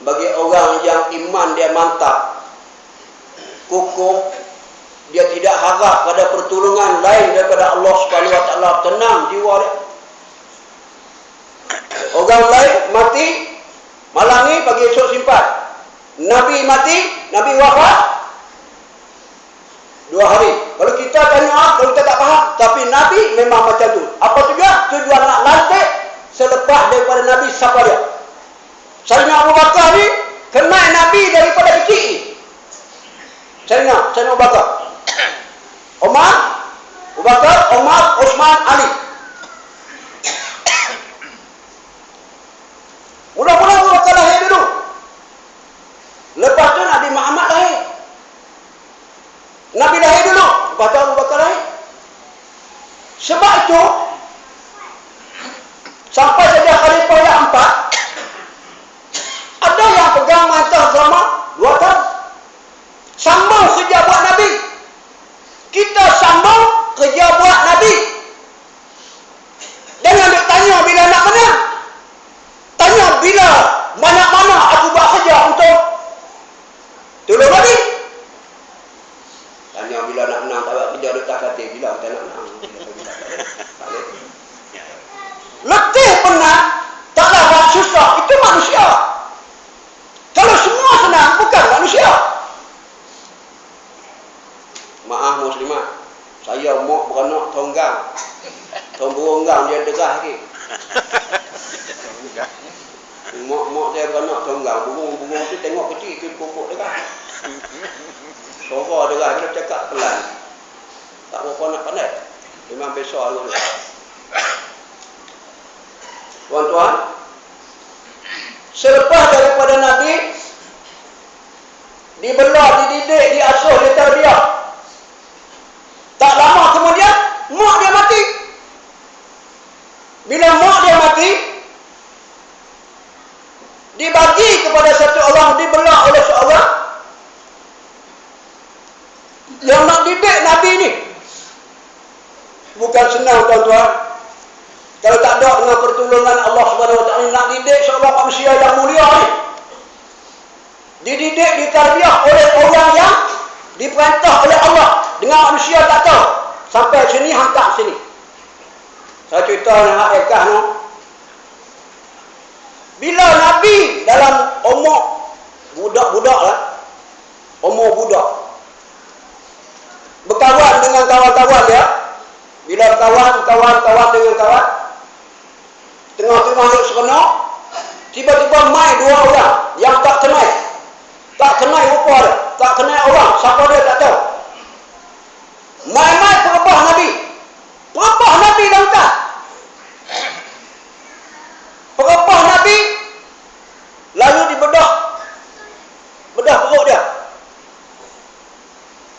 bagi orang yang iman dia mantap kukuh dia tidak harap pada pertolongan lain daripada Allah Subhanahu wa taala. Tenang jiwa dia. Orang lain mati malam ni pagi esok simpan. Nabi mati nabi wafat. Dua hari. Kalau kita tanya ah, kalau kita tak faham? Tapi nabi memang macam tu. Apa tujuan tujuan nak lantik selepas daripada nabi siapa dia Sayyidina Abu Bakar ni kenal nabi daripada kecil. Sayyidina Sayyidina Abu Bakar. Umar Abu Bakar Umar Osman Ali. Mula-mula Abu Bakar lahir dulu Lepas tu Nabi Muhammad lahir Nabi lahir dulu Lepas tu Abu Bakar lahir Sebab itu Sampai saja Khalifah yang empat Ada yang pegang mantah selama dua tahun Sambung kerja buat Nabi Kita sambung kerja buat Nabi Jangan duk tanya bila nak menang Tanya bila mana-mana aku buat kerja untuk Tolong Nabi Tanya bila nak menang tak buat kerja duk tak nak menang Letih penat Taklah buat susah Itu manusia. Kalau semua senang Bukan manusia. Maaf muslimat Saya mau beranak tonggang Tong beronggang dia degah lagi. Mak-mak saya beranak tonggang Burung-burung tu tengok kecil Itu pokok degah Suara degah Dia cakap pelan Tak berapa nak pandai Memang besar dulu Tuan-tuan Selepas daripada Nabi Dibelah, dididik, diasuh, diterbiah. Tak lama kemudian Mak dia mati. Bila mak dia mati Dibagi kepada satu orang Dibelah oleh seorang. Yang nak didik Nabi ni Bukan senang tuan-tuan kalau tak ada dengan pertolongan Allah Taala nak didik seorang manusia yang mulia ni. Dididik, ditarbiah oleh orang yang diperintah oleh Allah dengan manusia tak tahu. Sampai sini hantar sini. Saya cerita dengan Ekah no. Bila Nabi dalam umur budak-budak lah. Umur budak. Berkawan dengan kawan-kawan dia. Bila kawan, kawan, kawan dengan kawan. Tengah-tengah duduk seronok. Tiba-tiba mai dua orang yang tak kenal. Tak kenal rupa dia. Tak kenal orang. Siapa dia tak tahu. Mai-mai perebah Nabi. Perebah Nabi dah hutan. Perebah Nabi. Lalu dibedah. Bedah perut dia.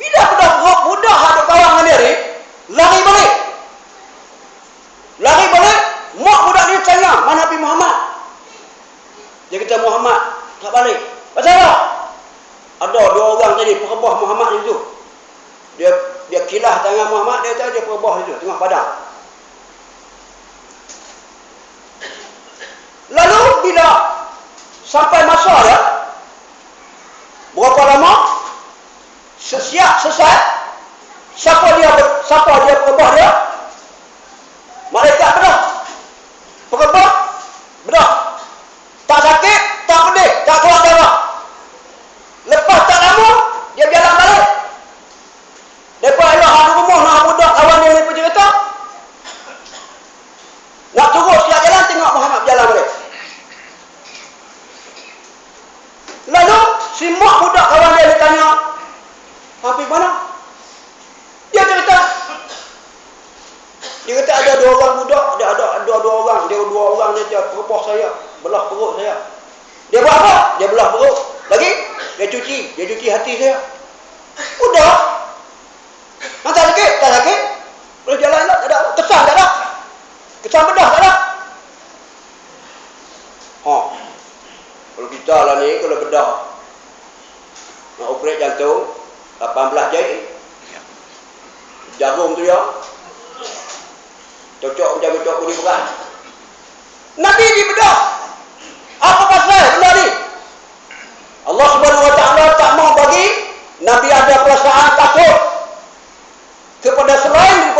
Bila bedah perut, budak ada kawan dengan dia ni. Lari balik. Lari balik. Mak budak ni tanya, mana Nabi Muhammad? Dia kata Muhammad, tak balik. Pasal apa? Ada dua orang tadi, perebah Muhammad itu. Dia dia kilah tangan Muhammad, dia kata dia perebah itu, tengah padang. Lalu bila sampai masa dia, berapa lama? Sesiap, sesat. Siapa dia siapa dia perebah dia? Malaikat bedah. Perebah bedah. Tak sakit, tak pedih, tak keluar darah. Lepas tak lama, dia jalan balik. Lepas elok ada rumah nak budak kawan dia ni cerita. Nak turun siap jalan, tengok Muhammad berjalan balik. Lalu, si mak budak kawan dia ni tanya, Habib mana? Dia cerita. Dia kata ada dua orang budak, dia ada ada dua orang, dia dua orang dia dia perpah saya, belah perut saya. Dia buat apa? Dia belah perut. Lagi dia cuci, dia cuci hati saya. Udah. Masa sakit, tak sakit. Boleh jalan tak, tak ada. Kesan tak ada. Kesan bedah tak ada. Ha. Kalau kita lah ni, kalau bedah nak operate jantung, 18 jari. Jarum tu ya. Cocok macam cocok kulit berat. Nabi ni bedah. Apa pasal benda ni?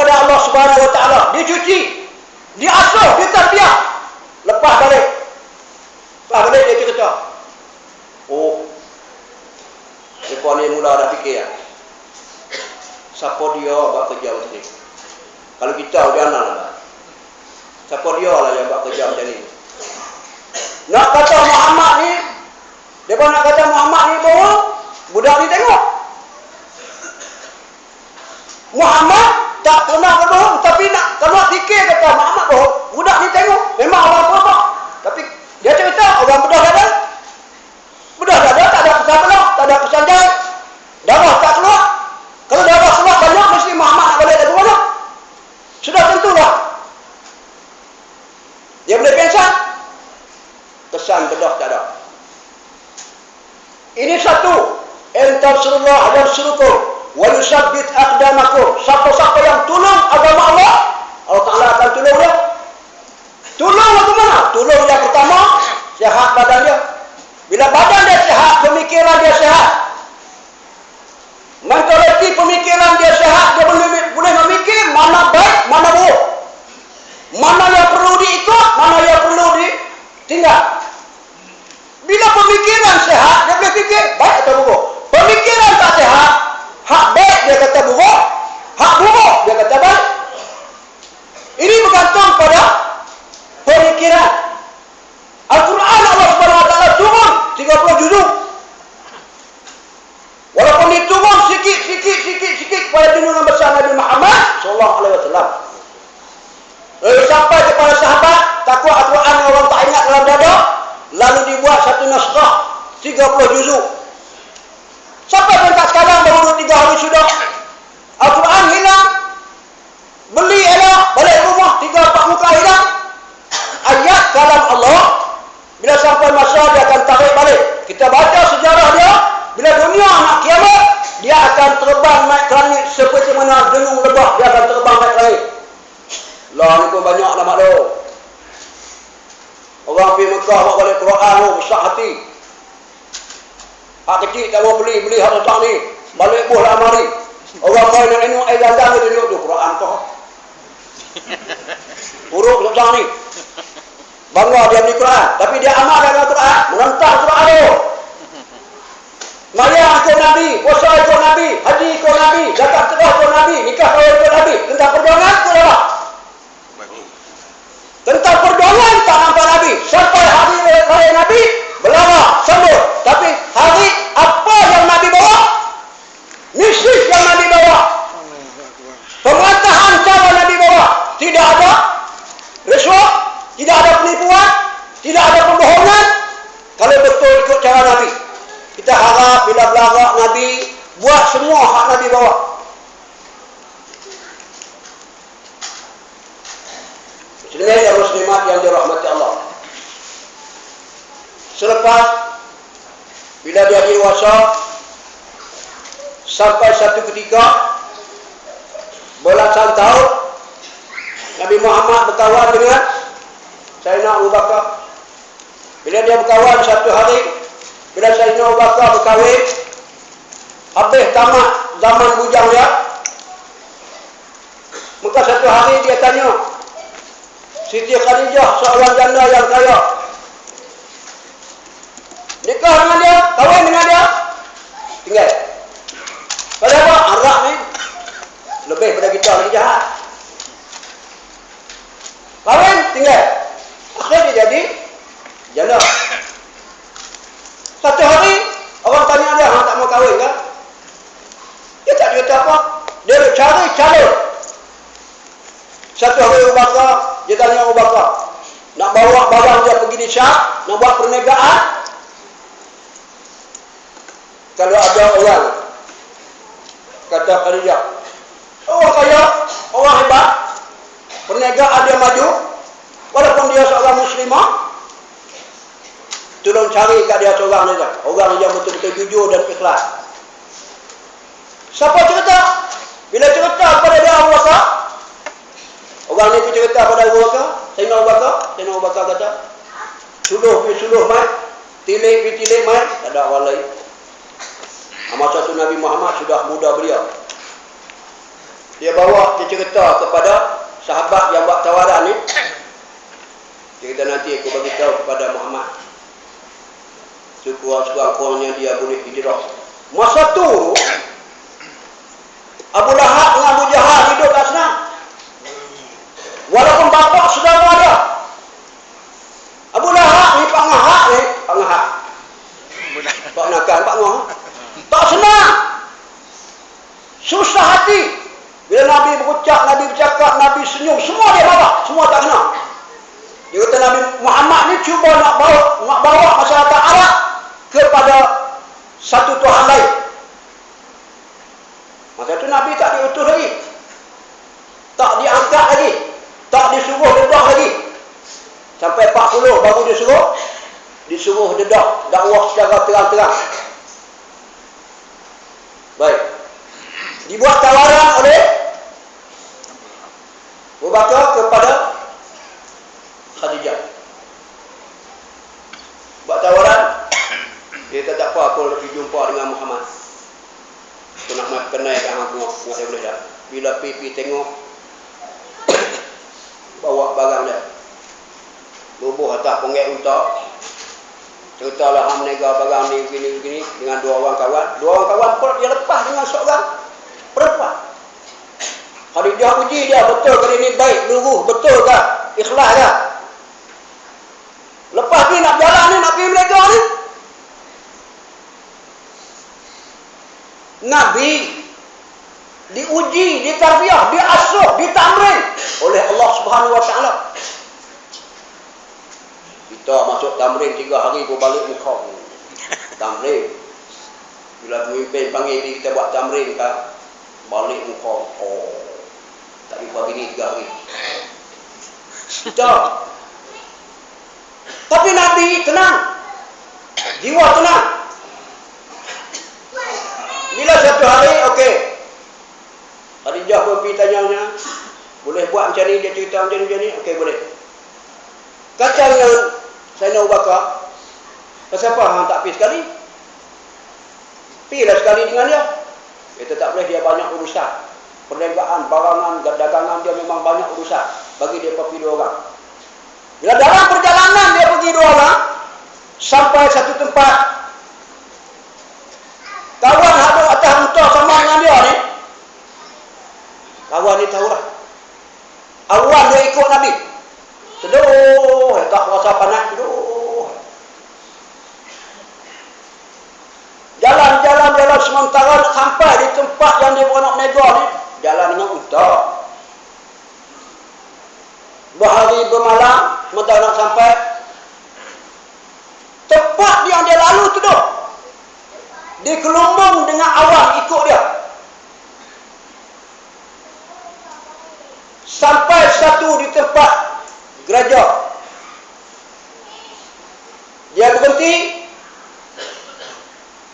kepada Allah Subhanahu Wa Taala. Dia cuci, dia asuh, dia terbiak. Lepas balik, lepas balik dia cerita. Oh, depan ni mula ada fikir. Ah? Siapa dia buat kerja macam ni? Kalau kita dia nak lah. Siapa dia lah yang buat kerja macam ni? Nak kata Muhammad ni, dia nak kata Muhammad ni bohong. Budak ni tengok. Muhammad tak pernah bohong, tapi nak kalau fikir kata Muhammad bohong, budak ni tengok, memang orang apa Tapi dia cerita orang budak ada. Budak ada tak ada pesan belok, tak ada pesan jahit. Darah tak keluar. Kalau darah keluar banyak, mesti Muhammad nak balik dari mana? Sudah tentulah. Dia boleh pensan. Kesan bedah tak ada. Ini satu. Entar surullah dan surukum. Wa yusabbit akdamakum. Siapa-siapa yang tolong agama Allah, Allah Ta'ala akan tolong dia. Tolong bagaimana? Tolong yang pertama, sehat badan dia. Bila badan dia sehat, pemikiran dia sehat. Mentaliti pemikiran dia sehat, dia boleh, boleh memikir mana baik, mana buruk. Mana yang perlu diikut, mana yang perlu ditinggal. Bila pemikiran sehat, dia boleh fikir baik atau buruk. Pemikiran tak sehat, hak baik dia kata buruk, hak buruk dia kata baik. Ini bergantung pada pemikiran. Al-Quran Allah Subhanahu Wa Taala turun 30 juzuk. Walaupun diturun sikit sikit sikit sikit kepada junjungan besar Nabi Muhammad sallallahu alaihi wasallam. Lalu sampai kepada sahabat takut Al-Quran orang tak ingat dalam dada dibuat satu naskah 30 juzuk. Sampai pun tak sekarang baru 2 3 hari sudah Al-Quran hilang. Beli elok balik rumah 3 4 muka hilang. Ayat kalam Allah bila sampai masa dia akan tarik balik. Kita baca sejarah dia bila dunia nak kiamat dia akan terbang naik ke langit seperti mana dengung lebah dia akan terbang naik ke langit. Lah ni pun banyak nama dia. Orang pergi Mekah buat balik Quran tu, besar hati. Hak kecil tak mau beli, beli hak besar ni. Balik buah lah mari. Orang kau nak minum air gandang tu tunjuk tu Quran kau. Uruk besar ni. Bangga dia beli Quran. Tapi dia amal dengan Quran. Menentang Quran tu. Maya ikut Nabi, puasa ikut Nabi, haji ikut Nabi, zakat sedekah ikut Nabi, nikah kawin ikut Nabi. Tentang perjuangan tu apa? Tentang perjuangan tak nampak Nabi. Sampai raya Nabi, berlama, sambut. Tapi hari apa yang Nabi bawa? Misi yang Nabi bawa. Pemerintahan cara Nabi bawa. Tidak ada risuah, tidak ada penipuan, tidak ada pembohongan. Kalau betul ikut cara Nabi. Kita harap bila belagak Nabi, buat semua hak Nabi bawa. Muslimin dan muslimat yang dirahmati Allah. Selepas bila dia dewasa sampai satu ketika belasan tahun Nabi Muhammad berkawan dengan Sayyidina Abu Bakar. Bila dia berkawan satu hari bila Sayyidina Abu Bakar berkahwin habis tamat zaman bujang dia maka satu hari dia tanya Siti Khadijah seorang janda yang kaya. Nikah dengan dia, kahwin dengan dia, tinggal. Pada apa? Arak ni lebih pada kita lagi jahat. Kahwin, tinggal. Akhirnya dia jadi janda. Satu hari, orang tanya dia, orang tak mau kahwin kan? Dia tak cerita apa. Dia cari calon. Satu hari Abu Bakar, dia tanya Abu Bakar, nak bawa barang dia pergi di Syam, nak buat perniagaan. Kalau ada orang, kata Khadijah, orang kaya, orang hebat, perniagaan dia maju, walaupun dia seorang muslimah, tolong cari kat dia seorang saja. Orang yang betul-betul jujur dan ikhlas. Siapa cerita? Bila cerita kepada dia Abu Bakar, Orang ni cerita pada Abu Bakar, Sayyidina Abu Bakar, Sayyidina Abu Bakar kata, suluh pi suluh mai, tilik pi tilik mai, tak ada lain. Masa tu Nabi Muhammad sudah muda beliau. Dia bawa dia cerita kepada sahabat yang buat tawaran ni. Kata nanti aku bagi tahu kepada Muhammad. sekurang-kurangnya dia boleh hijrah. Masa tu Abu Lahab dengan Abu Jahal hidup tak senang. Walaupun bapa sudah ada. Abu Lahab ni Pak Ngahak ni, Pak Ngahak. Pak Nakan, Pak Ngahak. Tak senang. Susah hati. Bila Nabi berucap, Nabi bercakap, Nabi senyum, semua dia bawa. Semua tak senang. Dia kata Nabi Muhammad ni cuba nak bawa, nak bawa masyarakat Arab kepada satu Tuhan lain. Masa tu Nabi tak diutus lagi. Tak diangkat lagi. Tak disuruh dedah lagi. Sampai 40 baru disuruh. Disuruh dedah. Dakwah secara terang-terang. Baik. Dibuat tawaran oleh Abu Bakar kepada Khadijah. Buat tawaran. Dia kata tak apa aku pergi jumpa dengan Muhammad. Aku nak kenal kat hang tengok. Tengok dia boleh tak? Bila pipi tengok. bawa barang dia. Bubuh atas penggek unta. Ceritalah hang menega barang ni begini begini dengan dua orang kawan. Dua orang kawan pun dia lepas dengan seorang perempuan. Khadijah uji dia betul ke ini baik, luruh, betul ke? Ikhlas ke? Lepas ni nak jalan ni, nak pergi mereka ni. Nabi diuji, ditarbiah, diasuh, ditamrin oleh Allah Subhanahu Wa Taala. Kita masuk tamrin tiga hari pun balik muka. Tamrin. Bila pemimpin panggil kita buat tamrin kan, balik muka. Oh, tak jumpa bini tiga hari. Kita. Tapi Nabi tenang. Jiwa tenang. Bila satu hari, okey. Khadijah pun pergi tanya-tanya. Boleh buat macam ni, dia cerita macam ni, macam ni. Okey, boleh. Kata dengan Sayyidina Abu Bakar. Kenapa hang tak pergi sekali? Pergilah sekali dengan dia. Kita tak boleh, dia banyak urusan. Perniagaan, barangan, dagangan dia memang banyak urusan. Bagi dia pergi dua orang. Bila dalam perjalanan dia pergi dua orang. Sampai satu tempat Kawan ada atas unta sama dengan dia ni. Kawan ni tahulah. Awal dia ikut Nabi. Seduh, tak rasa panas, seduh. Jalan-jalan jalan sementara sampai di tempat yang dia nak nego ni, jalan dengan unta. Berhari bermalam, sementara nak sampai tempat yang dia lalu tu tu dikelumbung dengan awan ikut dia. Sampai satu di tempat gereja. Dia berhenti.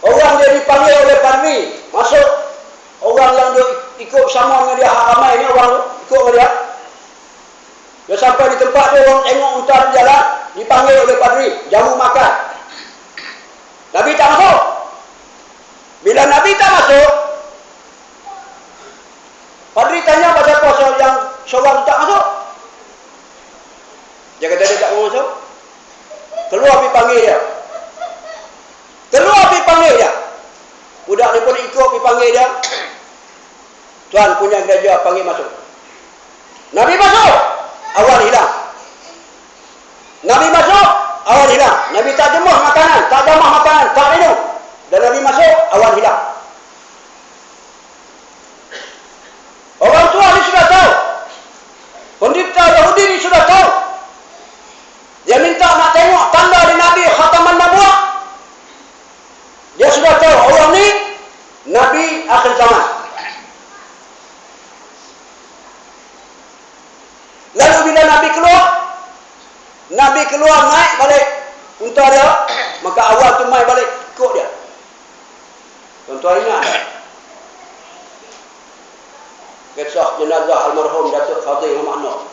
Orang dia dipanggil oleh padri. Masuk. Ikut sama dengan dia ramai ni orang ikut dengan dia. Dia sampai di tempat dia orang tengok utara jalan. Dipanggil oleh padri. Jamu makan. Nabi tak masuk. Bila Nabi tak masuk, Padri tanya pada apa soal yang seorang tak masuk. Dia kata dia tak mau masuk. Keluar pergi panggil dia. Keluar pergi panggil dia. Budak ni pun ikut pergi panggil dia. Tuan punya gereja panggil masuk. Nabi masuk. Awal hilang. Nabi masuk. Awal hilang. Nabi tak jemuh makanan. Tak jamah makanan. Tak minum. Dan Nabi masuk, awan hilang. Orang tua ni sudah tahu. Pendeta Yahudi ni sudah tahu. Dia minta nak tengok tanda di Nabi khataman nabuah. Dia sudah tahu orang ni Nabi akhir zaman. Lalu bila Nabi keluar, Nabi keluar naik balik. Unta dia, maka awal tu mai balik ikut dia. Tuan-tuan ingat. Kisah jenazah almarhum Datuk Fadil Muhammad